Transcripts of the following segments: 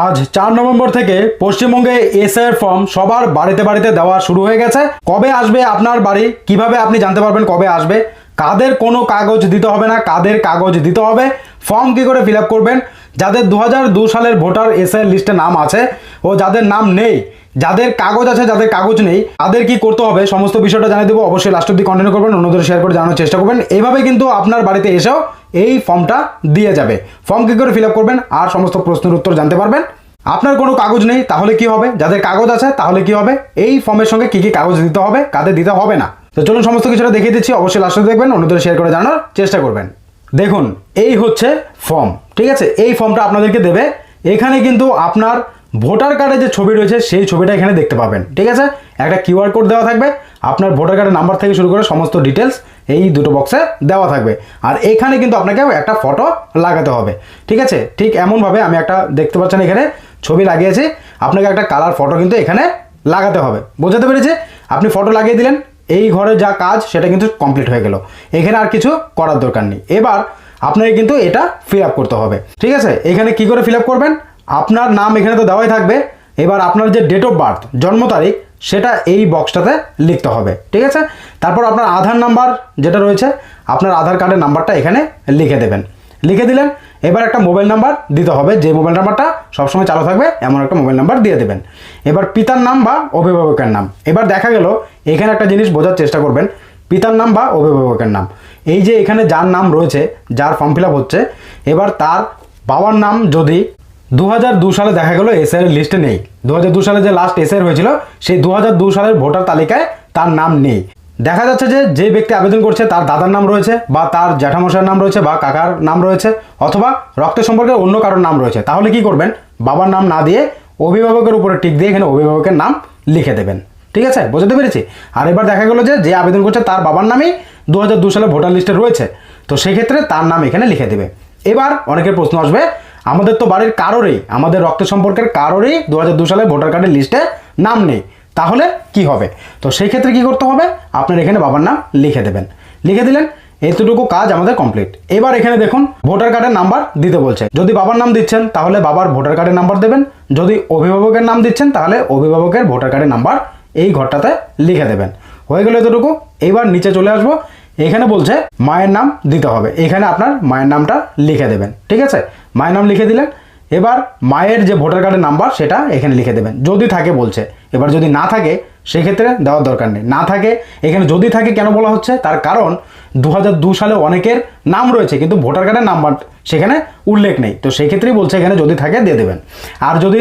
আজ চার নভেম্বর থেকে পশ্চিমবঙ্গে এসআইয়ের ফর্ম সবার বাড়িতে বাড়িতে দেওয়া শুরু হয়ে গেছে। কবে আসবে আপনার বাড়ি? কীভাবে আপনি জানতে পারবেন কবে আসবে? কাদের কোনো কাগজ দিতে হবে না, কাদের কাগজ দিতে হবে? ফর্ম কী করে ফিল করবেন? যাদের দু সালের ভোটার এসআইয়ের লিস্টে নাম আছে ও যাদের নাম নেই যাদের কাগজ আছে, যাদের কাগজ নেই, তাদের কি করতে হবে? সমস্ত বিষয়টা জানিয়ে দেবো। অবশ্যই লাস্ট অব্দি কন্টিনিউ করবেন, অন্যদের শেয়ার করে জানানোর চেষ্টা করবেন। এইভাবে কিন্তু আপনার বাড়িতে এসেও এই ফর্মটা দিয়ে যাবে। ফর্ম কী করে ফিল করবেন? আর সমস্ত প্রশ্নের উত্তর জানতে পারবেন। আপনার কোনো কাগজ নেই, তাহলে কি হবে? যাদের কাগজ আছে, তাহলে কি হবে? এই ফর্মের সঙ্গে কি কি কাগজ দিতে হবে? কাদের দিতে হবে না? তো চলুন সমস্ত কিছুটা দেখিয়ে দিচ্ছি। অবশ্যই লাস্টে দেখবেন, অন্যদের শেয়ার করে জানানোর চেষ্টা করবেন। দেখুন, এই হচ্ছে ফর্ম ঠিক আছে? এই ফর্মটা আপনাদেরকে দেবে। এখানে কিন্তু আপনার ভোটার কার্ডে যে ছবি রয়েছে, সেই ছবিটা এখানে দেখতে পাবেন। ঠিক আছে? একটা কিউআর কোড দেওয়া থাকবে। আপনার ভোটার কার্ডের নাম্বার থেকে শুরু করে সমস্ত ডিটেলস এই দুটো বক্সে দেওয়া থাকবে। আর এখানে কিন্তু আপনাকে একটা ফটো লাগাতে হবে। ঠিক আছে? ঠিক এমনভাবে আমি একটা, দেখতে পাচ্ছেন এখানে, ছবি লাগিয়েছি। আপনাকে একটা কালার ফটো কিন্তু এখানে লাগাতে হবে। বোঝাতে পেরেছি? আপনি ফটো লাগিয়ে দিলেন, এই ঘরে যা কাজ, সেটা কিন্তু কমপ্লিট হয়ে গেল। এখানে আর কিছু করার দরকার নেই। এবার আপনাকে কিন্তু এটা ফিল করতে হবে। ঠিক আছে? এখানে কি করে ফিল করবেন? আপনার নাম এখানে তো দেওয়াই থাকবে। এবার আপনার যে ডেট অফ বার্থ জন্ম তারিখ, সেটা এই বক্সটাতে লিখতে হবে, ঠিক আছে? তারপর আপনার আধার নাম্বার যেটা রয়েছে, আপনার আধার কার্ডের নাম্বারটা এখানে লিখে দেবেন। লিখে দিলেন, এবার একটা মোবাইল নাম্বার দিতে হবে, যে মোবাইল নাম্বারটা সবসময় চালু থাকবে, এমন একটা মোবাইল নাম্বার দিয়ে দেবেন। এবার পিতার নাম বা অভিভাবকের নাম। এবার দেখা গেল, এখানে একটা জিনিস বোঝার চেষ্টা করবেন, পিতার নাম বা অভিভাবকের নাম। এই যে এখানে যার নাম রয়েছে, যার ফর্ম ফিল হচ্ছে, এবার তার বাবার নাম যদি দু সালে দেখা গেল এসআর লিস্টে নেই। দু সালে যে লাস্ট এসআর হয়েছিল, সেই দু সালের ভোটার তালিকায় তার নাম নেই। দেখা যাচ্ছে যে যে ব্যক্তি আবেদন করছে, তার দাদার নাম রয়েছে, বা তার জ্যাঠামশাইয়ের নাম রয়েছে, বা কাকার নাম রয়েছে, অথবা রক্ত সম্পর্কে অন্য কারোর নাম রয়েছে। তাহলে কি করবেন? বাবার নাম না দিয়ে অভিভাবকের উপরে টিক দিয়ে এখানে অভিভাবকের নাম লিখে দেবেন। ঠিক আছে? বোঝাতে পেরেছি? আর এবার দেখা গেলো যে যে আবেদন করছে, তার বাবার নামই দু সালে ভোটার লিস্টে রয়েছে। তো সেক্ষেত্রে তার নাম এখানে লিখে দেবে। এবার অনেকের প্রশ্ন আসবে আমাদের তো বাড়ির কারোরই, আমাদের রক্ত সম্পর্কের কারোরই দু দু সালে ভোটার কার্ডের লিস্টে নাম নেই। তাহলে কি হবে? তো সেই ক্ষেত্রে কি করতে হবে? আপনার এখানে বাবার নাম লিখে দেবেন। লিখে দিলেন, এতটুকু কাজ আমাদের কমপ্লিট এবার এখানে দেখুন, ভোটার কার্ডের নাম্বার দিতে বলছে। যদি বাবার নাম দিচ্ছেন, তাহলে বাবার ভোটার কার্ডের নাম্বার দেবেন। যদি অভিভাবকের নাম দিচ্ছেন, তাহলে অভিভাবকের ভোটার কার্ডের নাম্বার এই ঘরটাতে লিখে দেবেন। হয়ে গেল এতটুকু। এইবার নিচে চলে আসব। এখানে বলছে, মায়ের নাম দিতে হবে। এখানে আপনার মায়ের নামটা লিখে দেবেন। ঠিক আছে? মায়ের নাম লিখে দিলেন। এবার মায়ের যে ভোটার কার্ডের নাম্বার, সেটা এখানে লিখে দেবেন। যদি থাকে বলছে। এবার যদি না থাকে সেক্ষেত্রে দেওয়ার দরকার নেই। না থাকে, এখানে যদি থাকে কেন বলা হচ্ছে? তার কারণ দু সালে অনেকের নাম রয়েছে, কিন্তু ভোটার কার্ডের নাম্বার সেখানে উল্লেখ নেই। তো সেই ক্ষেত্রেই বলছে এখানে যদি থাকে দিয়ে দেবেন। আর যদি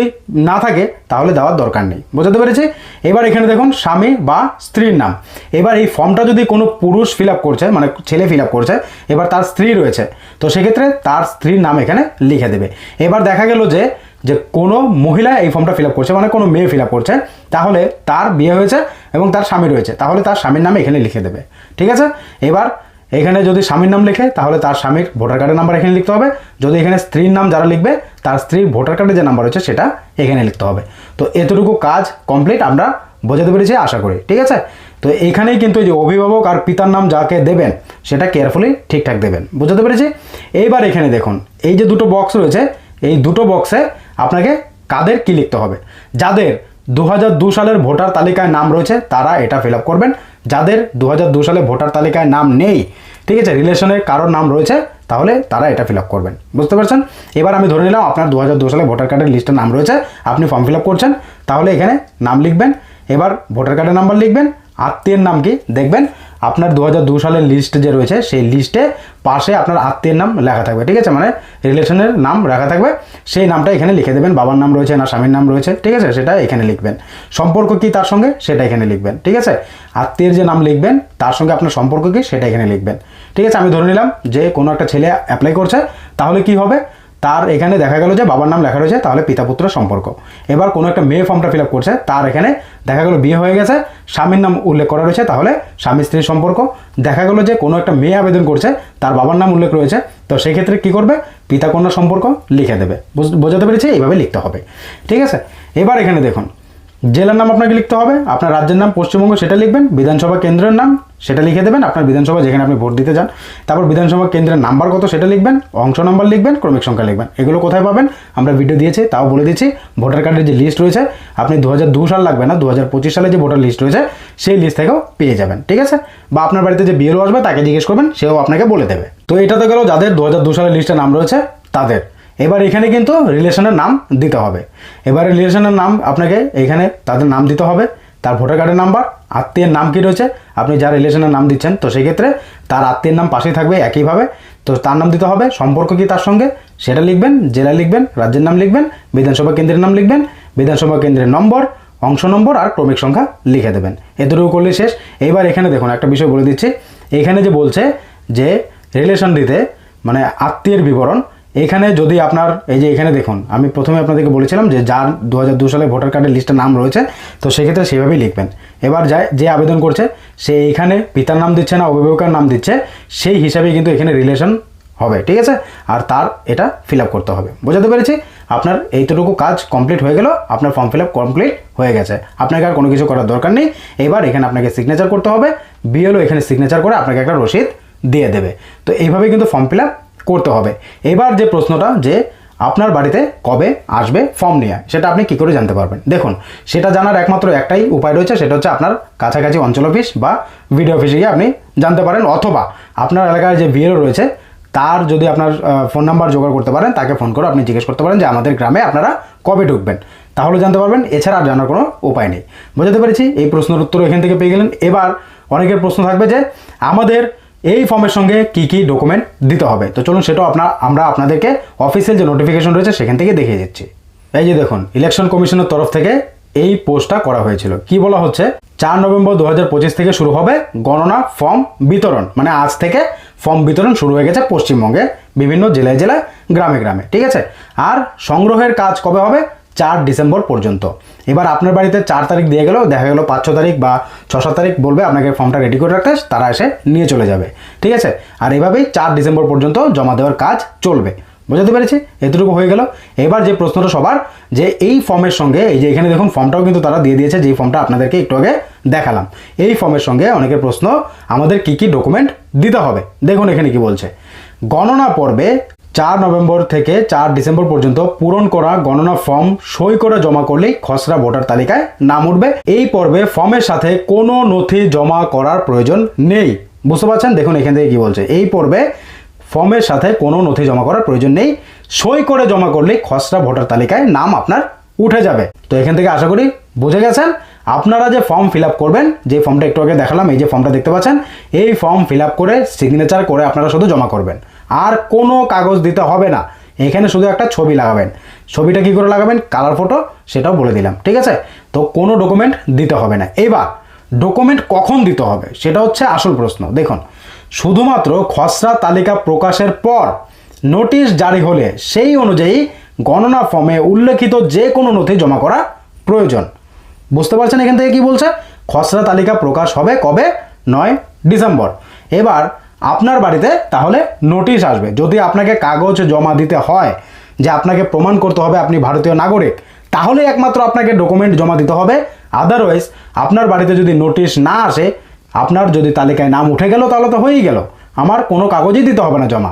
না থাকে, তাহলে দেওয়ার দরকার নেই। বোঝাতে পেরেছি? এবার এখানে দেখুন, স্বামী বা স্ত্রীর নাম। এবার এই ফর্মটা যদি কোনো পুরুষ ফিল করছে মানে ছেলে ফিল করছে, এবার তার স্ত্রী রয়েছে। তো সেক্ষেত্রে তার স্ত্রীর নাম এখানে লিখে দেবে। এবার দেখা গেল যে যে কোনো মহিলা এই ফর্মটা ফিল আপ করছে মানে কোনো মেয়ে ফিল আপ করছে, তাহলে তার বিয়ে হয়েছে এবং তার স্বামী রয়েছে। তাহলে তার স্বামীর নাম এখানে লিখে দেবে। ঠিক আছে? এবার এখানে যদি স্বামীর নাম লেখে, তাহলে তার স্বামীর ভোটার কার্ডের নাম্বার এখানে লিখতে হবে। যদি এখানে স্ত্রীর নাম যারা লিখবে, তার স্ত্রীর ভোটার কার্ডে যে নাম্বার রয়েছে, সেটা এখানে লিখতে হবে। তো এতটুকু কাজ কমপ্লিট আমরা বোঝাতে পেরেছি, আশা করি। ঠিক আছে? তো এখানেই কিন্তু যে অভিভাবক আর পিতার নাম যাকে দেবেন, সেটা কেয়ারফুলি ঠিকঠাক দেবেন। বুঝতে পেরেছি? এইবার এখানে দেখুন, এই যে দুটো বক্স রয়েছে এই দুটো বক্সে আপনাকে কাদের কি লিখতে হবে? যাদের দু সালের ভোটার তালিকায় নাম রয়েছে, তারা এটা ফিল করবেন। যাদের দু সালে ভোটার তালিকায় নাম নেই, ঠিক আছে রিলেশনের কারোর নাম রয়েছে, তাহলে তারা এটা ফিল করবেন। বুঝতে পারছেন? এবার আমি ধরে নিলাম আপনার দু সালে ভোটার কার্ডের লিস্টে নাম রয়েছে, আপনি ফর্ম ফিল করছেন, তাহলে এখানে নাম লিখবেন। এবার ভোটার কার্ডের নাম্বার লিখবেন, আত্মীয়ের নাম কি দেখবেন? আপনার দু সালের লিস্ট যে রয়েছে, সেই লিস্টে পাশে আপনার আত্মীয়ের নাম লেখা থাকবে, ঠিক আছে? মানে রিলেশনের নাম রাখা থাকবে। সেই নামটা এখানে লিখে দেবেন, বাবার নাম রয়েছে না স্বামীর নাম রয়েছে, ঠিক আছে? সেটা এখানে লিখবেন। সম্পর্ক কি তার সঙ্গে? সেটা এখানে লিখবেন, ঠিক আছে? আত্মীয়ের যে নাম লিখবেন, তার সঙ্গে আপনার সম্পর্ক কি? সেটা এখানে লিখবেন, ঠিক আছে? আমি ধরে নিলাম যে কোনো একটা ছেলে অ্যাপ্লাই করছে, তাহলে কি হবে? তার এখানে দেখা গেল যে বাবার নাম লেখা রয়েছে, তাহলে পিতা পুত্র সম্পর্ক। এবার কোনো একটা মেয়ে ফর্মটা ফিল আপ করছে, তার এখানে দেখা গেল বিয়ে হয়ে গেছে, স্বামীর নাম উল্লেখ করা রয়েছে, তাহলে স্বামী স্ত্রীর সম্পর্ক। দেখা গেল যে কোনো একটা মেয়ে আবেদন করছে, তার বাবার নাম উল্লেখ রয়েছে, তো সেক্ষেত্রে কী করবে? পিতা কন্যা সম্পর্ক লিখে দেবে। বোঝাতে পেরেছে? এইভাবে লিখতে হবে। ঠিক আছে? এবার এখানে দেখুন জেলার নাম আপনাকে লিখতে হবে, আপনার রাজ্যের নাম, পশ্চিমবঙ্গ সেটা লিখবেন, বিধানসভা কেন্দ্রের নাম সেটা লিখে দেবেন, আপনার বিধানসভা যেখানে আপনি ভোট দিতে যান তারপর বিধানসভা কেন্দ্রের নাম্বার কত সেটা লিখবেন, অংশ নাম্বার লিখবেন, ক্রমিক সংখ্যা লিখবেন। এগুলো কোথায় পাবেন? আমরা ভিডিও দিয়েছি, তাও বলে দিচ্ছি, ভোটার কার্ডের যে লিস্ট রয়েছে, আপনি দু সাল লাগবে না, দু হাজার পঁচিশ সালে যে ভোটার লিস্ট রয়েছে, সেই লিস্ট থেকেও পেয়ে যাবেন, ঠিক আছে? বা আপনার বাড়িতে যে বিএলও আসবে, তাকে জিজ্ঞেস করবেন, সেও আপনাকে বলে দেবে। তো এটা তো গেল যাদের দু সালের লিস্টে নাম রয়েছে, তাদের। এবার এখানে কিন্তু রিলেশনের নাম দিতে হবে। এবার রিলেশনের নাম আপনাকে এখানে তাদের নাম দিতে হবে, তার ভোটার কার্ডের নাম্বার আত্মীয়ের নাম কী রয়েছে, আপনি যার রিলেশনের নাম দিচ্ছেন, তো সেক্ষেত্রে তার আত্মীয়ের নাম পাশেই থাকবে একইভাবে। তো তার নাম দিতে হবে, সম্পর্ক কি তার সঙ্গে, সেটা লিখবেন, জেলা লিখবেন, রাজ্যের নাম লিখবেন, বিধানসভা কেন্দ্রের নাম লিখবেন, বিধানসভা কেন্দ্রের নম্বর, অংশ নম্বর আর ক্রমিক সংখ্যা লিখে দেবেন। এতটুকু করলে শেষ। এইবার এখানে দেখুন একটা বিষয় বলে দিচ্ছি। এখানে যে বলছে যে রিলেশন দিতে মানে আত্মীয়ের বিবরণ এখানে যদি আপনার, এই যে এখানে দেখুন, আমি প্রথমে আপনাদেরকে বলেছিলাম যে যার দু সালে ভোটার কার্ডের লিস্টে নাম রয়েছে, তো সেক্ষেত্রে সেভাবেই লিখবেন। এবার যায়, যে আবেদন করছে, সে এইখানে পিতার নাম দিচ্ছে না, অভিভাবকের নাম দিচ্ছে, সেই হিসাবেই কিন্তু এখানে রিলেশন হবে, ঠিক আছে? আর তার এটা ফিল করতে হবে। বোঝাতে পেরেছি? আপনার এইটুকু কাজ কমপ্লিট হয়ে গেল, আপনার ফর্ম ফিল কমপ্লিট হয়ে গেছে। আপনাকে আর কোনো কিছু করার দরকার নেই। এবার এখানে আপনাকে সিগনেচার করতে হবে বিএলও এখানে সিগনেচার করে আপনাকে একটা রসিদ দিয়ে দেবে। তো এইভাবে কিন্তু ফর্ম ফিল করতে হবে। এবার যে প্রশ্নটা, যে আপনার বাড়িতে কবে আসবে ফর্ম নিয়ে, সেটা আপনি কি করে জানতে পারবেন? দেখুন, সেটা জানার একমাত্র একটাই উপায় রয়েছে, সেটা হচ্ছে আপনার কাছাকাছি অঞ্চল অফিস বা ভিডিও অফিসে গিয়ে আপনি জানতে পারেন, অথবা আপনার এলাকায় যে বিএলও রয়েছে, তার যদি আপনার ফোন নাম্বার জোগাড় করতে পারেন, তাকে ফোন করে আপনি জিজ্ঞেস করতে পারেন যে আমাদের গ্রামে আপনারা কবে ঢুকবেন। তাহলে জানতে পারবেন, এছাড়া আর জানার কোনো উপায় নেই। বোঝাতে পেরেছি? এই প্রশ্নের উত্তর এখান থেকে পেয়ে গেলেন। এবার অনেকের প্রশ্ন থাকবে যে, আমাদের এই ফর্মের সঙ্গে কি কি ডকুমেন্ট দিতে হবে? তো চলুন সেটাও আপনার আমরা আপনাদেরকে অফিসিয়াল যে নোটিফিকেশন রয়েছে সেখান থেকে দেখিয়ে দিচ্ছি। এই যে দেখুন ইলেকশন কমিশনের তরফ থেকে এই পোস্টটা করা হয়েছিল। কি বলা হচ্ছে? চার নভেম্বর দু হাজার পঁচিশ থেকে শুরু হবে গণনা ফর্ম বিতরণ। মানে আজ থেকে ফর্ম বিতরণ শুরু হয়ে গেছে পশ্চিমবঙ্গে, বিভিন্ন জেলায় জেলায়, গ্রামে গ্রামে। ঠিক আছে? আর সংগ্রহের কাজ কবে হবে? চার ডিসেম্বর পর্যন্ত। এবার আপনার বাড়িতে চার তারিখ দিয়ে গেলেও দেখা গেলো পাঁচ ছ তারিখ বা ছ সাত তারিখ বলবে আপনাকে ফর্মটা রেডি করে রাখতে তারা এসে নিয়ে চলে যাবে। ঠিক আছে? আর এভাবেই চার ডিসেম্বর পর্যন্ত জমা দেওয়ার কাজ চলবে। বুঝতে পেরেছি? এতটুকু হয়ে গেল। এবার যে প্রশ্নটা সবার, যে এই ফর্মের সঙ্গে, এই যে এখানে দেখুন ফর্মটাও কিন্তু তারা দিয়ে দিয়েছে, যেই ফর্মটা আপনাদেরকে একটু আগে দেখালাম। এই ফর্মের সঙ্গে অনেকের প্রশ্ন, আমাদের কি কি ডকুমেন্ট দিতে হবে? দেখুন এখানে কি বলছে। গণনা পর্বে চার নভেম্বর থেকে চার ডিসেম্বর পর্যন্ত পূরণ করা গণনা ফর্ম সই করে জমা করলেই খসড়া ভোটার তালিকায় নাম উঠবে। এই পর্বে ফর্মের সাথে কোনো নথি জমা করার প্রয়োজন নেই। বুঝতে পারছেন? দেখুন এখান থেকে কি বলছে। এই পর্বে ফর্মের সাথে কোনো নথি জমা করার প্রয়োজন নেই। সই করে জমা করলেই খসড়া ভোটার তালিকায় নাম আপনার উঠে যাবে। তো এখান থেকে আশা করি বুঝে গেছেন? আপনারা যে ফর্ম ফিল করবেন, যে ফর্মটা একটু আগে দেখালাম, এই যে ফর্মটা দেখতে পাচ্ছেন, এই ফর্ম ফিল করে সিগনেচার করে আপনারা শুধু জমা করবেন। আর কোনো কাগজ দিতে হবে না। এখানে শুধু একটা ছবি লাগাবেন। ছবিটা কি করে লাগাবেন? কালার ফটো, সেটাও বলে দিলাম, ঠিক আছে? তো কোনো ডকুমেন্ট দিতে হবে না। এবার ডকুমেন্ট কখন দিতে হবে? সেটা হচ্ছে আসল প্রশ্ন। দেখুন, শুধুমাত্র খসড়া তালিকা প্রকাশের পর নোটিশ জারি হলে সেই অনুযায়ী গণনা ফর্মে উল্লেখিত যে কোনো নথি জমা করা প্রয়োজন। বুঝতে পারছেন এখান থেকে কি বলছে? খসড়া তালিকা প্রকাশ হবে কবে? নয় ডিসেম্বর। এবার আপনার বাড়িতে তাহলে নোটিশ আসবে। যদি আপনাকে কাগজ জমা দিতে হয় যে আপনাকে প্রমাণ করতে হবে আপনি ভারতীয় নাগরিক, তাহলে একমাত্র আপনাকে ডকুমেন্ট জমা দিতে হবে। আদারওয়াইজ আপনার বাড়িতে যদি নোটিশ না আসে, আপনার যদি তালিকায় নাম উঠে গেল তাহলে তো হয়েই গেল। আমার কোনো কাগজই দিতে হবে না জমা।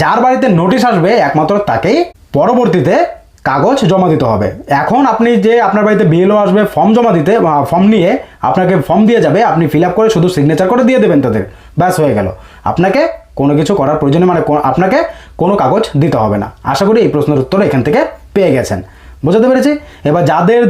যার বাড়িতে নোটিশ আসবে, একমাত্র তাকেই পরবর্তীতে কাগজ জমা দিতে হবে। এখন আপনি যে আপনার বাড়িতে বিএলও আসবে ফর্ম জমা দিতে ফর্ম নিয়ে আপনাকে ফর্ম দিয়ে যাবে, আপনি ফিল আপ করে শুধু সিগনেচার করে দিয়ে দেবেন তাদের। ব্যাস হয়ে গেল। আপনাকে কোনো কিছু করার প্রয়োজনে মানে আপনাকে কোনো কাগজ দিতে হবে না। আশা করি এই প্রশ্নের উত্তর এখান থেকে পেয়ে গেছেন। বুঝতে পেরেছি? এবার যাদের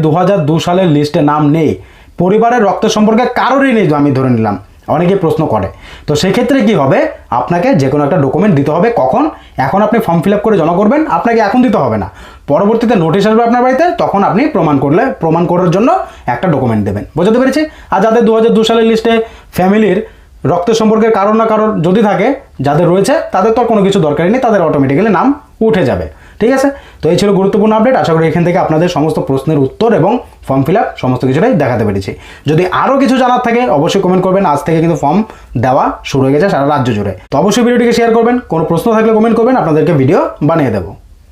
দু সালের লিস্টে নাম নেই, পরিবারের রক্ত সম্পর্কে কারোরই নেই, আমি ধরে নিলাম। অনেকে প্রশ্ন করে। তো সেক্ষেত্রে কি হবে? আপনাকে যে কোনো একটা ডকুমেন্ট দিতে হবে। কখন? এখন আপনি ফর্ম ফিল করে জমা করবেন। আপনাকে এখন দিতে হবে না। পরবর্তীতে নোটিশ আসবে আপনার বাড়িতে, তখন আপনি প্রমাণ করলে, প্রমাণ করার জন্য একটা ডকুমেন্ট দেবেন। বুঝতে পেরেছি? আর যাদের দু সালের লিস্টে ফ্যামিলির রক্তের সম্পর্কের কারোর না কারোর যদি থাকে, যাদের রয়েছে, তাদের তো কোনো কিছু দরকারই নেই, তাদের অটোমেটিক্যালি নাম উঠে যাবে। ঠিক আছে? তো এই ছিল গুরুত্বপূর্ণ আপডেট আশা করি এখান থেকে আপনাদের সমস্ত প্রশ্নের উত্তর এবং ফর্ম ফিল আপ সমস্ত কিছুটাই দেখাতে পেরেছি। যদি আরও কিছু জানার থাকে, অবশ্যই কমেন্ট করবেন। আজ থেকে কিন্তু ফর্ম দেওয়া শুরু হয়ে গেছে সারা রাজ্য জুড়ে। তো অবশ্যই ভিডিওটিকে শেয়ার করবেন। কোনো প্রশ্ন থাকলে কমেন্ট করবেন। আপনাদেরকে ভিডিও বানিয়ে দেবো।